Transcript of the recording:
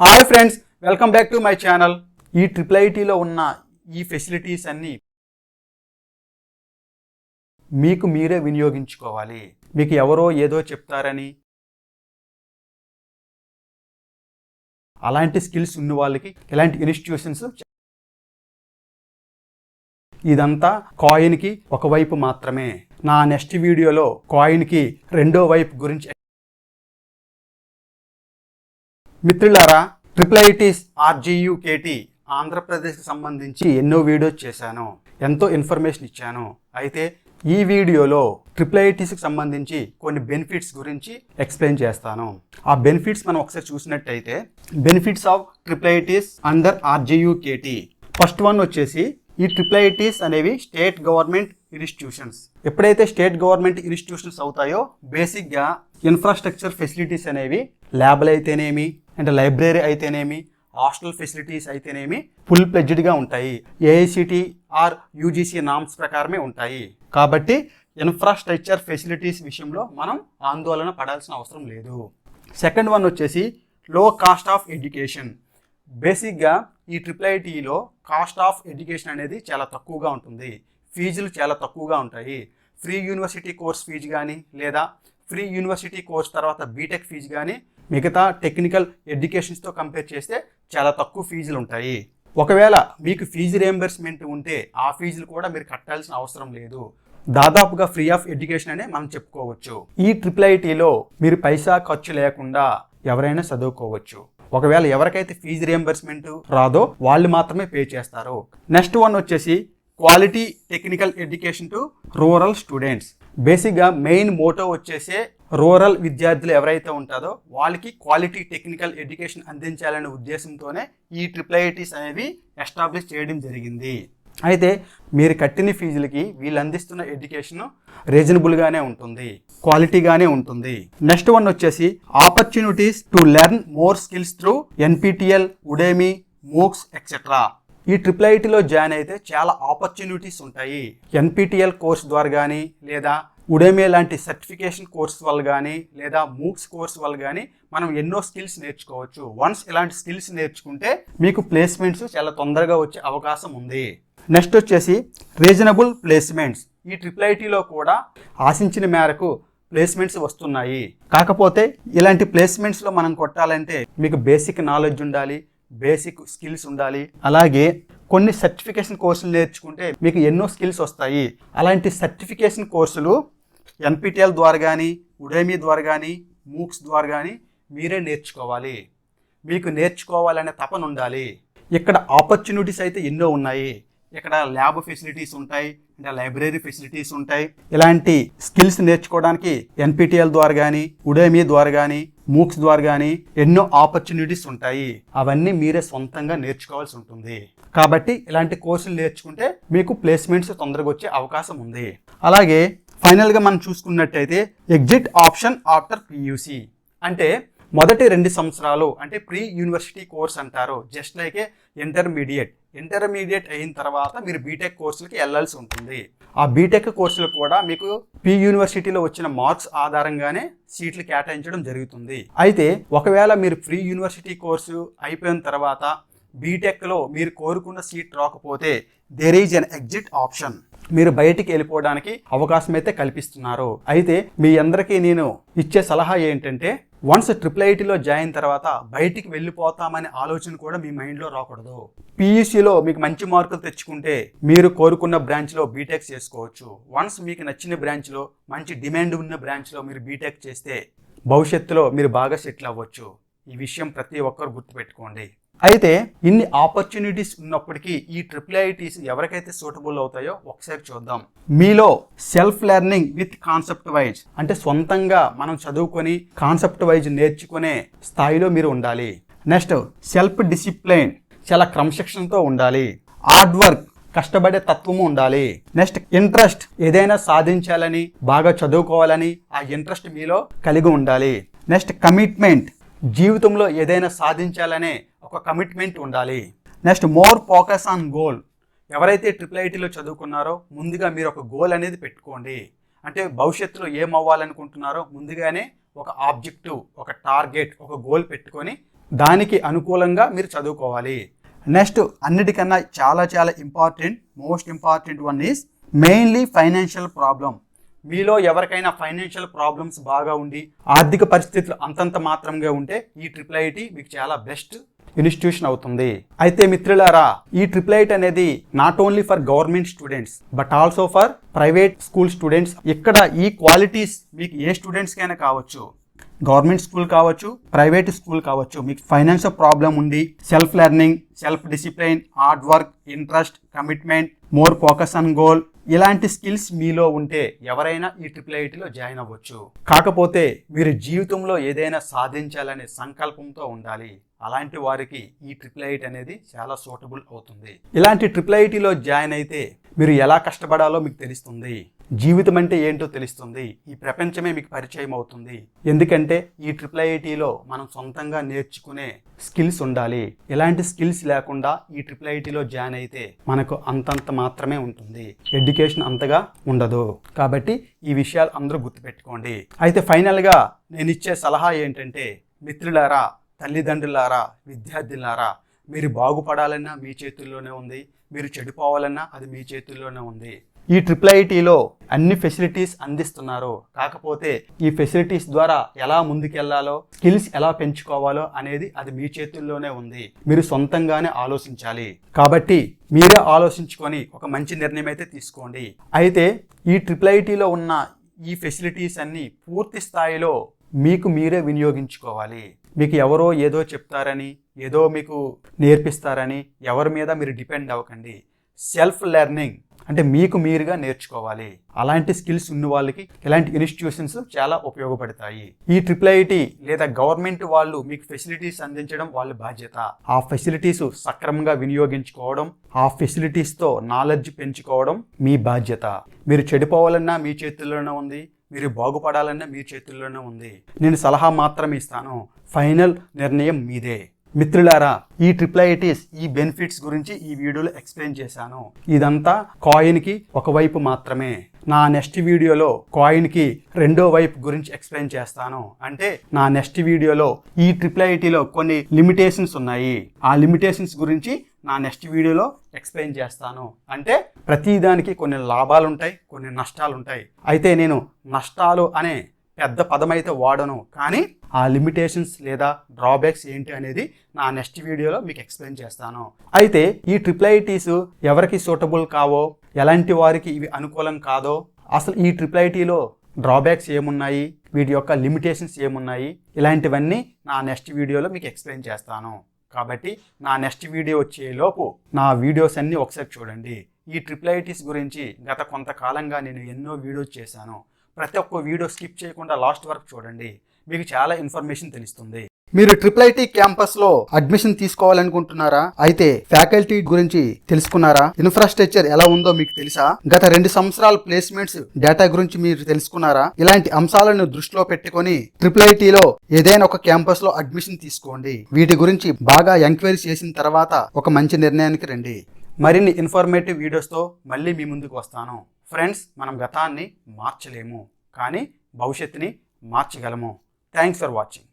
Hi friends welcome back to my channel. ఈ triple ఐటీలో ఉన్న ఈ ఫెసిలిటీస్ అన్నీ మీకు మీరే వినియోగించుకోవాలి. మీకు ఎవరో ఏదో చెప్తారని. అలాంటి స్కిల్స్ ఉన్న వాళ్ళకి ఇలాంటి ఇన్స్టిట్యూషన్స్ ఇదంతా కాయిన్కి ఒకవైపు మాత్రమే. నా నెక్స్ట్ వీడియోలో కాయిన్కి రెండో వైపు గురించి మిత్రులారా ట్రిప్లైటిస్ ఐటీస్ ఆర్జీయుకేటి ఆంధ్రప్రదేశ్కి సంబంధించి ఎన్నో వీడియోస్ చేశాను ఎంతో ఇన్ఫర్మేషన్ ఇచ్చాను. అయితే ఈ వీడియోలో ట్రిప్లైటిస్కి సంబంధించి కొన్ని బెనిఫిట్స్ గురించి ఎక్స్ప్లెయిన్ చేస్తాను. ఆ బెనిఫిట్స్ మనం ఒకసారి చూసినట్టయితే benefits of triple ITs under under RGUKT. First one వచ్చేసి ఈ ట్రిప్లైటిస్ అనేవి స్టేట్ గవర్నమెంట్ ఇన్స్టిట్యూషన్స్. ఎప్పుడైతే స్టేట్ గవర్నమెంట్ ఇన్స్టిట్యూషన్స్ అవుతాయో బేసిక్గా ఇన్ఫ్రాస్ట్రక్చర్ ఫెసిలిటీస్ అనేవి ల్యాబ్లు అయితేనేమి అంటే లైబ్రరీ అయితేనేమి హాస్టల్ ఫెసిలిటీస్ అయితేనేమి ఫుల్ ప్లెడ్జ్డ్గా ఉంటాయి. ఏఐసిటీ ఆర్ యూజీసీ నామ్స్ ప్రకారమే ఉంటాయి. కాబట్టి ఇన్ఫ్రాస్ట్రక్చర్ ఫెసిలిటీస్ విషయంలో మనం ఆందోళన పడాల్సిన అవసరం లేదు. సెకండ్ వన్ వచ్చేసి లో కాస్ట్ ఆఫ్ ఎడ్యుకేషన్ బేసిక్గా ఈ ట్రిపుల్ ఐటీలో కాస్ట్ ఆఫ్ ఎడ్యుకేషన్ అనేది చాలా తక్కువగా ఉంటుంది. ఫీజులు చాలా తక్కువగా ఉంటాయి. ఫ్రీ యూనివర్సిటీ కోర్స్ ఫీజు కానీ లేదా ఫ్రీ యూనివర్సిటీ కోర్స్ తర్వాత బీటెక్ ఫీజు కానీ మిగతా టెక్నికల్ ఎడ్యుకేషన్స్తో కంపేర్ చేస్తే చాలా తక్కువ ఫీజులు ఉంటాయి. ఒకవేళ మీకు ఫీజు రియంబర్స్మెంట్ ఉంటే ఆ ఫీజులు కూడా మీరు కట్టాల్సిన అవసరం లేదు. దాదాపుగా ఫ్రీ ఆఫ్ ఎడ్యుకేషన్ అనే మనం చెప్పుకోవచ్చు. ఈ ట్రిపుల్ ఐటీలో మీరు పైసా ఖర్చు లేకుండా ఎవరైనా చదువుకోవచ్చు. ఒకవేళ ఎవరికైతే ఫీజు రియంబర్స్మెంట్ రాదో వాళ్ళు మాత్రమే పే చేస్తారు. నెక్స్ట్ వన్ వచ్చేసి quality technical education to rural students బేసిక్గా మెయిన్ మోటో వచ్చేసే రూరల్ విద్యార్థులు ఎవరైతే ఉంటారో వాళ్ళకి క్వాలిటీ టెక్నికల్ ఎడ్యుకేషన్ అందించాలనే ఉద్దేశంతోనే ఈ ట్రిపుల్ ఐటీస్ అనేవి ఎస్టాబ్లిష్ చేయడం జరిగింది. అయితే మీరు కట్టిన ఫీజులకి వీళ్ళు అందిస్తున్న ఎడ్యుకేషన్ రీజనబుల్గానే ఉంటుంది క్వాలిటీగానే ఉంటుంది. నెక్స్ట్ వన్ వచ్చేసి opportunities to learn more skills through NPTEL Udemy MOOCs etcetera ఈ ట్రిపుల్ ఐటీలో జాయిన్ అయితే చాలా ఆపర్చునిటీస్ ఉంటాయి. ఎన్పిటిఎల్ కోర్స్ ద్వారా కానీ లేదా ఉడేమే లాంటి సర్టిఫికేషన్ కోర్స్ వల్ల కానీ లేదా మూక్స్ కోర్స్ వల్ల కానీ మనం ఎన్నో స్కిల్స్ నేర్చుకోవచ్చు. వన్స్ ఇలాంటి స్కిల్స్ నేర్చుకుంటే మీకు ప్లేస్మెంట్స్ చాలా తొందరగా వచ్చే అవకాశం ఉంది. నెక్స్ట్ వచ్చేసి రీజనబుల్ ప్లేస్మెంట్స్ ఈ ట్రిపుల్ ఐటీలో కూడా ఆశించిన మేరకు ప్లేస్మెంట్స్ వస్తున్నాయి. కాకపోతే ఇలాంటి ప్లేస్మెంట్స్లో మనం కొట్టాలంటే మీకు బేసిక్ నాలెడ్జ్ ఉండాలి బేసిక్ స్కిల్స్ ఉండాలి. అలాగే కొన్ని సర్టిఫికేషన్ కోర్సులు నేర్చుకుంటే మీకు ఎన్నో స్కిల్స్ వస్తాయి. అలాంటి సర్టిఫికేషన్ కోర్సులు ఎన్పిటిఎల్ ద్వారా కానీ ఉడేమీ ద్వారా కానీ మూక్స్ ద్వారా కానీ మీరే నేర్చుకోవాలి. మీకు నేర్చుకోవాలనే తపన ఉండాలి. ఇక్కడ ఆపర్చునిటీస్ అయితే ఎన్నో ఉన్నాయి. ఇక్కడ ల్యాబ్ ఫెసిలిటీస్ ఉంటాయి అంటే లైబ్రరీ ఫెసిలిటీస్ ఉంటాయి. ఇలాంటి స్కిల్స్ నేర్చుకోవడానికి ఎన్పిటిఎల్ ద్వారా కానీ ఉడేమీ ద్వారా కానీ మూక్స్ ద్వారా కానీ ఎన్నో ఆపర్చునిటీస్ ఉంటాయి. అవన్నీ మీరే సొంతంగా నేర్చుకోవాల్సి ఉంటుంది. కాబట్టి ఇలాంటి కోర్సులు నేర్చుకుంటే మీకు ప్లేస్మెంట్స్ తొందరగా వచ్చే అవకాశం ఉంది. అలాగే ఫైనల్గా మనం చూసుకున్నట్టయితే ఎగ్జిట్ ఆప్షన్ ఆఫ్టర్ పియూసి అంటే మొదటి రెండు సంవత్సరాలు అంటే ప్రీ యూనివర్సిటీ కోర్స్ అంటారు. Just like a intermediate intermediate అయిన తర్వాత మీరు బీటెక్ కోర్సులకి వెళ్ళాల్సి ఉంటుంది. ఆ బీటెక్ కోర్సులు కూడా మీకు పి యూనివర్సిటీలో వచ్చిన మార్క్స్ ఆధారంగానే సీట్లు కేటాయించడం జరుగుతుంది. అయితే ఒకవేళ మీరు ఫ్రీ యూనివర్సిటీ కోర్సు అయిపోయిన తర్వాత బీటెక్లో మీరు కోరుకున్న సీట్ రాకపోతే there is an exit option మీరు బయటికి వెళ్ళిపోవడానికి అవకాశం అయితే కల్పిస్తున్నారు. అయితే మీ అందరికీ నేను ఇచ్చే సలహా ఏంటంటే వన్స్ ట్రిపుల్ ఐటీలో జాయిన్ తర్వాత బయటికి వెళ్ళిపోతామనే ఆలోచన కూడా మీ మైండ్లో రాకూడదు. పీయూసీలో మీకు మంచి మార్కులు తెచ్చుకుంటే మీరు కోరుకున్న బ్రాంచ్లో బీటెక్ చేసుకోవచ్చు. వన్స్ మీకు నచ్చిన బ్రాంచ్లో మంచి డిమాండ్ ఉన్న బ్రాంచ్లో మీరు బీటెక్ చేస్తే భవిష్యత్తులో మీరు బాగా సెటిల్ అవ్వచ్చు. ఈ విషయం ప్రతి ఒక్కరు గుర్తుపెట్టుకోండి. అయితే ఇన్ని ఆపర్చునిటీస్ ఉన్నప్పటికీ ఈ ట్రిపుల్ ఐటీస్ ఎవరికైతే సూటబుల్ అవుతాయో ఒకసారి చూద్దాం. మీలో self learning with concept wise అంటే సొంతంగా మనం చదువుకొని కాన్సెప్ట్ వైజ్ నేర్చుకునే స్థాయిలో మీరు ఉండాలి. నెక్స్ట్ సెల్ఫ్ డిసిప్లైన్ చాలా క్రమశిక్షణతో ఉండాలి. హార్డ్ వర్క్ కష్టపడే తత్వము ఉండాలి. నెక్స్ట్ ఇంట్రెస్ట్ ఏదైనా సాధించాలని బాగా చదువుకోవాలని ఆ ఇంట్రెస్ట్ మీలో కలిగి ఉండాలి. నెక్స్ట్ కమిట్మెంట్ జీవితంలో ఏదైనా సాధించాలనే ఒక కమిట్మెంట్ ఉండాలి. Next more focus on goal ఎవరైతే ట్రిపుల్ ఐటీలో చదువుకున్నారో ముందుగా మీరు ఒక గోల్ అనేది పెట్టుకోండి. అంటే భవిష్యత్తులో ఏం అవ్వాలనుకుంటున్నారో ముందుగానే ఒక ఆబ్జెక్టివ్ ఒక టార్గెట్ ఒక గోల్ పెట్టుకొని దానికి అనుకూలంగా మీరు చదువుకోవాలి. నెక్స్ట్ అన్నిటికన్నా చాలా చాలా important most important one is mainly financial problem మీలో ఎవరికైనా ఫైనాన్షియల్ ప్రాబ్లమ్స్ బాగా ఉండి ఆర్థిక పరిస్థితులు అంతంత మాత్రంగా ఉంటే ఈ ట్రిపుల్ ఐటి మీకు చాలా బెస్ట్ ఇన్స్టిట్యూషన్ అవుతుంది. అయితే మిత్రులారా ఈ ట్రిపుల్ ఐట్ అనేది not only for government students but also for private school students ఇక్కడ ఈ క్వాలిటీస్ మీకు ఏ స్టూడెంట్స్కైనా కావచ్చు. గవర్నమెంట్ స్కూల్ కావచ్చు ప్రైవేట్ స్కూల్ కావచ్చు మీకు ఫైనాన్షియల్ ప్రాబ్లం ఉండి self learning self discipline hard work interest commitment more focus on goal ఇలాంటి స్కిల్స్ మీలో ఉంటే ఎవరైనా ఈ ట్రిపుల్ ఐటీలో జాయిన్ అవ్వచ్చు. కాకపోతే మీరు జీవితంలో ఏదైనా సాధించాలనే సంకల్పంతో ఉండాలి. అలాంటి వారికి ఈ ట్రిపుల్ ఐటీ అనేది చాలా సూటబుల్ అవుతుంది. ఇలాంటి ట్రిపుల్ ఐటీలో జాయిన్ అయితే మీరు ఎలా కష్టపడాలో మీకు తెలుస్తుంది. జీవితం అంటే ఏంటో తెలుస్తుంది. ఈ ప్రపంచమే మీకు పరిచయం అవుతుంది. ఎందుకంటే ఈ ట్రిపుల్ ఐటీలో మనం సొంతంగా నేర్చుకునే స్కిల్స్ ఉండాలి. ఎలాంటి స్కిల్స్ లేకుండా ఈ ట్రిపుల్ ఐటీలో జాయిన్ అయితే మనకు అంతంత మాత్రమే ఉంటుంది. ఎడ్యుకేషన్ అంతగా ఉండదు. కాబట్టి ఈ విషయాలు అందరూ గుర్తుపెట్టుకోండి. అయితే ఫైనల్గా నేను ఇచ్చే సలహా ఏంటంటే మిత్రులారా తల్లిదండ్రులారా విద్యార్థులారా మీరు బాగుపడాలన్నా మీ చేతుల్లోనే ఉంది. మీరు చెడిపోవాలన్నా అది మీ చేతుల్లోనే ఉంది. ఈ ట్రిపుల్ ఐటీలో అన్ని ఫెసిలిటీస్ అందిస్తున్నారు. కాకపోతే ఈ ఫెసిలిటీస్ ద్వారా ఎలా ముందుకెళ్ళాలో స్కిల్స్ ఎలా పెంచుకోవాలో అనేది అది మీ చేతుల్లోనే ఉంది. మీరు సొంతంగానే ఆలోచించాలి. కాబట్టి మీరే ఆలోచించుకొని ఒక మంచి నిర్ణయం అయితే తీసుకోండి. అయితే ఈ ట్రిపుల్ ఐటీలో ఉన్న ఈ ఫెసిలిటీస్ అన్ని పూర్తి స్థాయిలో మీకు మీరే వినియోగించుకోవాలి. మీకు ఎవరో ఏదో చెప్తారని ఏదో మీకు నేర్పిస్తారని ఎవరి మీద మీరు డిపెండ్ అవ్వకండి. సెల్ఫ్ లెర్నింగ్ అంటే మీకు మీరుగా నేర్చుకోవాలి. అలాంటి స్కిల్స్ ఉన్న వాళ్ళకి ఇలాంటి ఇన్స్టిట్యూషన్స్ చాలా ఉపయోగపడతాయి. ఈ ట్రిపుల్ ఐటి లేదా గవర్నమెంట్ వాళ్ళు మీకు ఫెసిలిటీస్ అందించడం వాళ్ళ బాధ్యత. ఆ ఫెసిలిటీస్ సక్రమంగా వినియోగించుకోవడం ఆ ఫెసిలిటీస్తో నాలెడ్జ్ పెంచుకోవడం మీ బాధ్యత. మీరు చెడిపోవాలన్నా మీ చేతుల్లోనే ఉంది. మీరు బాగుపడాలన్నా మీ చేతుల్లోనే ఉంది. నేను సలహా మాత్రమే ఇస్తాను. ఫైనల్ నిర్ణయం మీదే. మిత్రులారా ఈ ట్రిపుల్ ఐటీస్ ఈ బెనిఫిట్స్ గురించి ఈ వీడియోలో ఎక్స్ప్లెయిన్ చేశాను. ఇదంతా కాయిన్కి ఒకవైపు మాత్రమే. నా నెక్స్ట్ వీడియోలో కాయిన్కి రెండో వైపు గురించి ఎక్స్ప్లెయిన్ చేస్తాను. అంటే నా నెక్స్ట్ వీడియోలో ఈ ట్రిపుల్ ఐటీలో కొన్ని లిమిటేషన్స్ ఉన్నాయి. ఆ లిమిటేషన్స్ గురించి నా నెక్స్ట్ వీడియోలో ఎక్స్ప్లెయిన్ చేస్తాను. అంటే ప్రతి దానికి కొన్ని లాభాలు ఉంటాయి కొన్ని నష్టాలు ఉంటాయి అయితే నేను నష్టాలు అనే పెద్ద పదం అయితే వాడను. కానీ ఆ లిమిటేషన్స్ లేదా డ్రాబ్యాక్స్ ఏంటి అనేది నా నెక్స్ట్ వీడియోలో మీకు ఎక్స్ప్లెయిన్ చేస్తాను. అయితే ఈ ట్రిపుల్ ఐటీస్ ఎవరికి సూటబుల్ కావో ఎలాంటి వారికి ఇవి అనుకూలం కాదో అసలు ఈ ట్రిపుల్ ఐటీలో డ్రాబ్యాక్స్ ఏమున్నాయి వీటి యొక్క లిమిటేషన్స్ ఏమున్నాయి ఇలాంటివన్నీ నా నెక్స్ట్ వీడియోలో మీకు ఎక్స్ప్లెయిన్ చేస్తాను. కాబట్టి నా నెక్స్ట్ వీడియో వచ్చేలోపు నా వీడియోస్ అన్నీ ఒకసారి చూడండి. ఈ ట్రిపుల్ ఐటీస్ గురించి గత కొంతకాలంగా నేను ఎన్నో వీడియోస్ చేశాను. ప్రతి ఒక్క వీడియో స్కిప్ చేయకుండా లాస్ట్ వరకు చూడండి. మీకు చాలా ఇన్ఫర్మేషన్ తెలుస్తుంది. మీరు ట్రిపుల్ ఐటీ క్యాంపస్లో అడ్మిషన్ తీసుకోవాలనుకుంటున్నారా? అయితే ఫ్యాకల్టీ గురించి తెలుసుకున్నారా? ఇన్ఫ్రాస్ట్రక్చర్ ఎలా ఉందో మీకు తెలుసా? గత రెండు సంవత్సరాల ప్లేస్మెంట్స్ డేటా గురించి మీరు తెలుసుకున్నారా? ఇలాంటి అంశాలను దృష్టిలో పెట్టుకొని ట్రిపుల్ ఐటీలో ఏదైనా ఒక క్యాంపస్లో అడ్మిషన్ తీసుకోండి. వీటి గురించి బాగా ఎంక్వైరీ చేసిన తర్వాత ఒక మంచి నిర్ణయానికి రండి. మరిన్ని ఇన్ఫర్మేటివ్ వీడియోస్తో మళ్ళీ మీ ముందుకు వస్తాను. ఫ్రెండ్స్ మనం గతాన్ని మార్చలేము కానీ భవిష్యత్తుని మార్చగలము. Thanks for watching.